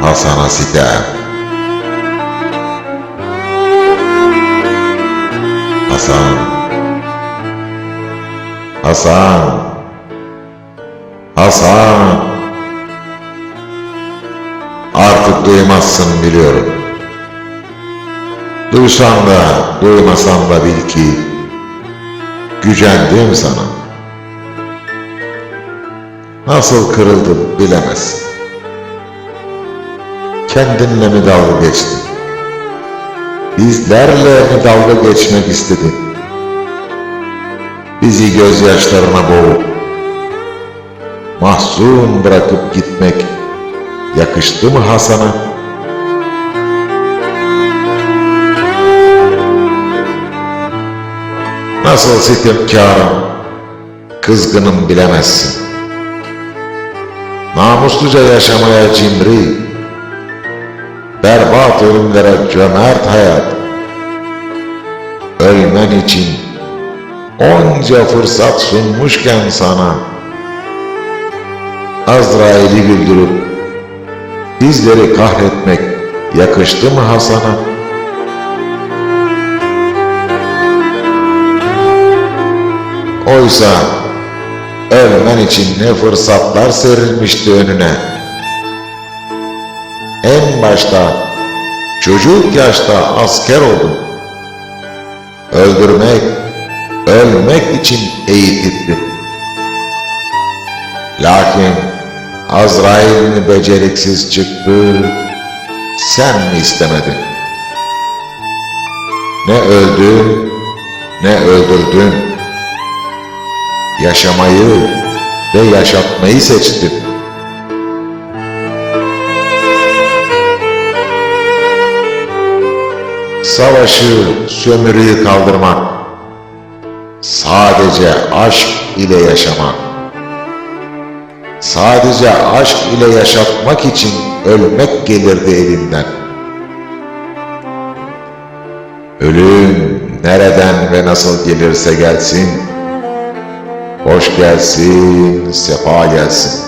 Hasan'a sitem. Hasan. Hasan. Hasan. Artık duymazsın biliyorum. Duysan da duymasan da bil ki gücendim sana. Nasıl kırıldım bilemezsin. Kendinle mi dalga geçtin? Bizlerle mi dalga geçmek istedin? Bizi gözyaşlarına boğup mahzun bırakıp gitmek yakıştı mı Hasan'a? Nasıl sitemkarım, kızgınım bilemezsin. Namusluca yaşamaya cimri, berbat ölümlere cömert hayat. Ölmen için onca fırsat sunmuşken sana, Azrail'i güldürüp bizleri kahretmek yakıştı mı Hasan'a? Oysa ölmen için ne fırsatlar serilmişti önüne. En başta çocuk yaşta asker oldun. Öldürmek, ölmek için eğitildin. Lakin Azrail'in beceriksiz çıktı, sen mi istemedin? Ne öldün, ne öldürdün. Yaşamayı ve yaşatmayı seçtin. Savaşı, sömürüyü kaldırmak, sadece aşk ile yaşamak, sadece aşk ile yaşatmak için ölmek gelirdi elinden. Ölüm nereden ve nasıl gelirse gelsin, hoş gelsin, sefa gelsin.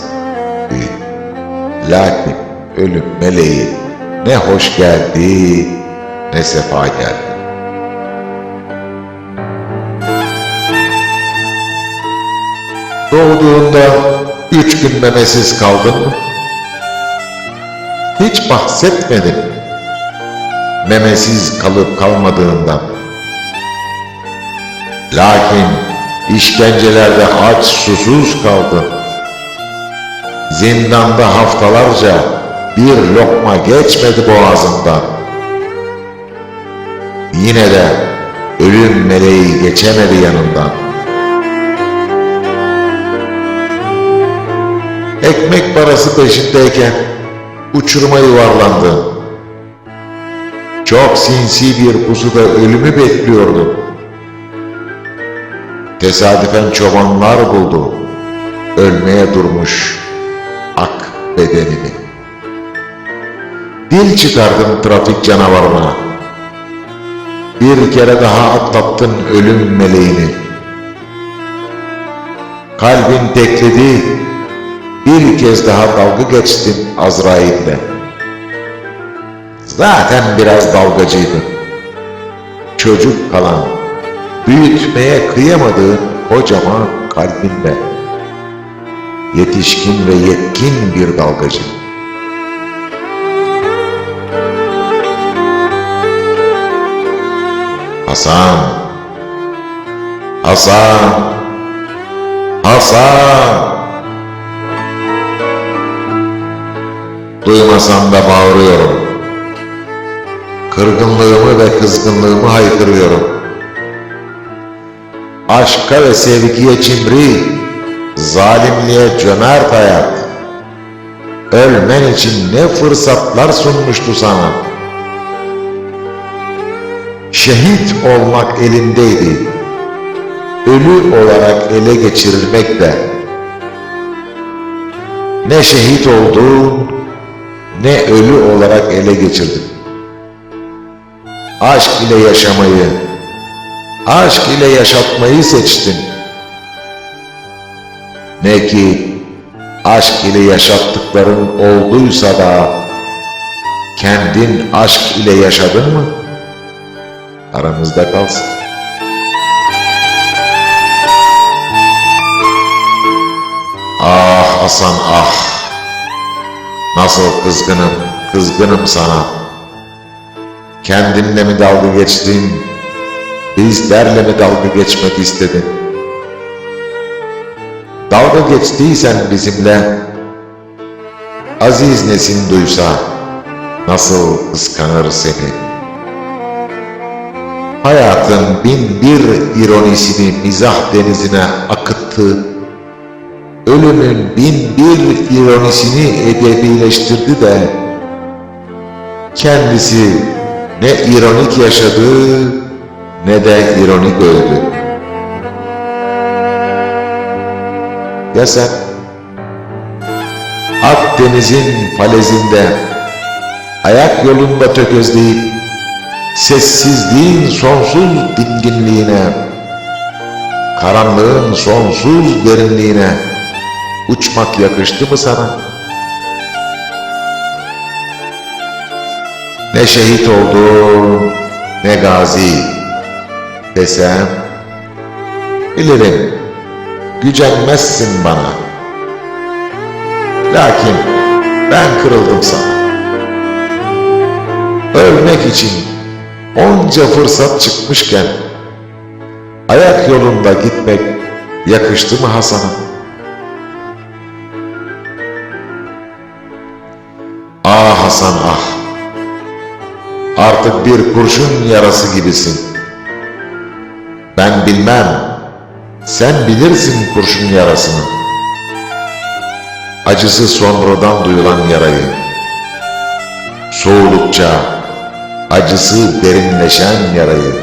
Lakin ölüm meleği ne hoş geldi ne sefa geldi. Doğduğunda üç gün memesiz kaldın mı? Hiç bahsetmedin. Memesiz kalıp kalmadığından. Lakin işkencelerde aç susuz kaldın. Zindanda haftalarca bir lokma geçmedi boğazından. Yine de ölüm meleği geçemedi yanından. Ekmek parası peşindeyken uçuruma yuvarlandı. Çok sinsi bir pusuda ölümü bekliyordu. Tesadüfen çobanlar buldu. Ölmeye durmuş ak bedenini. Dil çıkardın trafik canavarına. Bir kere daha atlattın ölüm meleğini. Kalbin tekledi, bir kez daha dalga geçtin Azrail'le. Zaten biraz dalgacıydın. Çocuk kalan, büyütmeye kıyamadığın kocaman kalbinle. Yetişkin ve yetkin bir dalgacı. Hasan! Hasan! Hasan! Duymasam da bağırıyorum. Kırgınlığımı ve kızgınlığımı haykırıyorum. Aşka ve sevgiye cimri, zalimliğe cömert hayat. Ölmen için ne fırsatlar sunmuştu sana. Şehit olmak elindeydi. Ölü olarak ele geçirilmek de. Ne şehit oldun, ne ölü olarak ele geçirdin. Aşk ile yaşamayı, aşk ile yaşatmayı seçtin. Ne ki aşk ile yaşattıkların olduysa da kendin aşk ile yaşadın mı? Aramızda kalsın. Ah Hasan ah! Nasıl kızgınım, kızgınım sana. Kendinle mi dalga geçtin, bizlerle mi dalga geçmek istedin? Dalga geçtiysen bizimle, Aziz Nesin duysa, nasıl kıskanır seni? Hayatın bin bir ironisini mizah denizine akıttı, ölümün bin bir ironisini edebileştirdi de, kendisi ne ironik yaşadı ne de ironik öldü. Ya sen? Akdeniz'in falezinde ayak yolunda tökezleyip sessizliğin sonsuz dinginliğine karanlığın sonsuz derinliğine uçmak yakıştı mı sana? Ne şehit oldun, ne gazi desem, bilirim gücenmezsin bana. Lakin ben kırıldım sana. Ölmek için onca fırsat çıkmışken, ayak yolunda gitmek yakıştı mı Hasan'a? Ah Hasan ah! Artık bir kurşun yarası gibisin. Ben bilmem, sen bilirsin kurşun yarasını. Acısı sonradan duyulan yarayı. Soğudukça acısı derinleşen yarayı.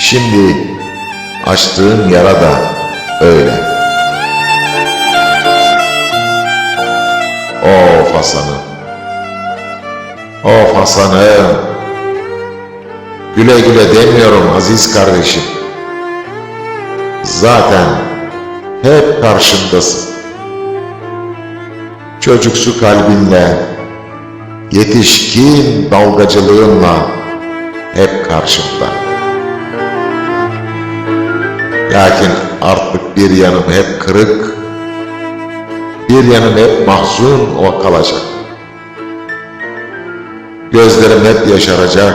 Şimdi açtığın yara da öyle. Of Hasan'ım. Of Hasan'ım. Güle güle demiyorum aziz kardeşim. Zaten hep karşımdasın. Çocuksu kalbinle, yetişkin dalgacılığınla hep karşımda. Lakin artık bir yanım hep kırık, bir yanım hep mahzun o kalacak. Gözlerim hep yaşaracak.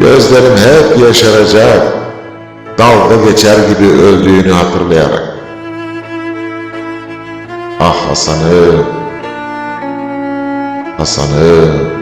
Gözlerim hep yaşaracak. Dalga geçer gibi öldüğünü hatırlayarak. Ah Hasan'ım. Hasan'ım.